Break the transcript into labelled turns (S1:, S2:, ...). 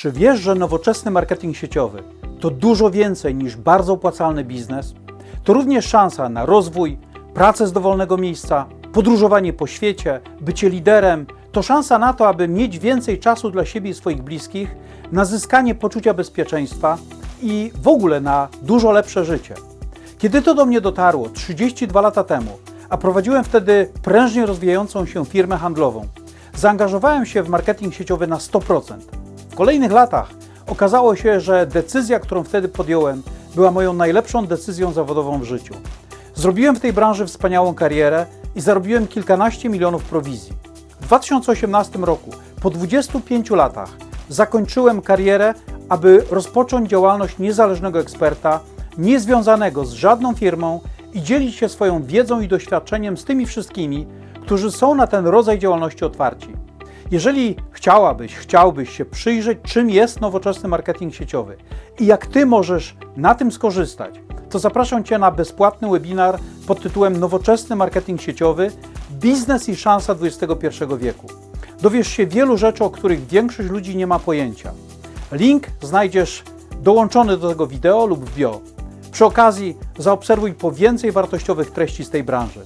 S1: Czy wiesz, że nowoczesny marketing sieciowy to dużo więcej niż bardzo opłacalny biznes? To również szansa na rozwój, pracę z dowolnego miejsca, podróżowanie po świecie, bycie liderem. To szansa na to, aby mieć więcej czasu dla siebie i swoich bliskich, na zyskanie poczucia bezpieczeństwa i w ogóle na dużo lepsze życie. Kiedy to do mnie dotarło 32 lata temu, a prowadziłem wtedy prężnie rozwijającą się firmę handlową, zaangażowałem się w marketing sieciowy na 100%. Kolejnych latach okazało się, że decyzja, którą wtedy podjąłem, była moją najlepszą decyzją zawodową w życiu. Zrobiłem w tej branży wspaniałą karierę i zarobiłem kilkanaście milionów prowizji. W 2018 roku, po 25 latach, zakończyłem karierę, aby rozpocząć działalność niezależnego eksperta, niezwiązanego z żadną firmą i dzielić się swoją wiedzą i doświadczeniem z tymi wszystkimi, którzy są na ten rodzaj działalności otwarci. Jeżeli chciałabyś, chciałbyś się przyjrzeć, czym jest nowoczesny marketing sieciowy i jak Ty możesz na tym skorzystać, to zapraszam Cię na bezpłatny webinar pod tytułem Nowoczesny marketing sieciowy Biznes i szansa XXI wieku. Dowiesz się wielu rzeczy, o których większość ludzi nie ma pojęcia. Link znajdziesz dołączony do tego wideo lub w bio. Przy okazji zaobserwuj po więcej wartościowych treści z tej branży.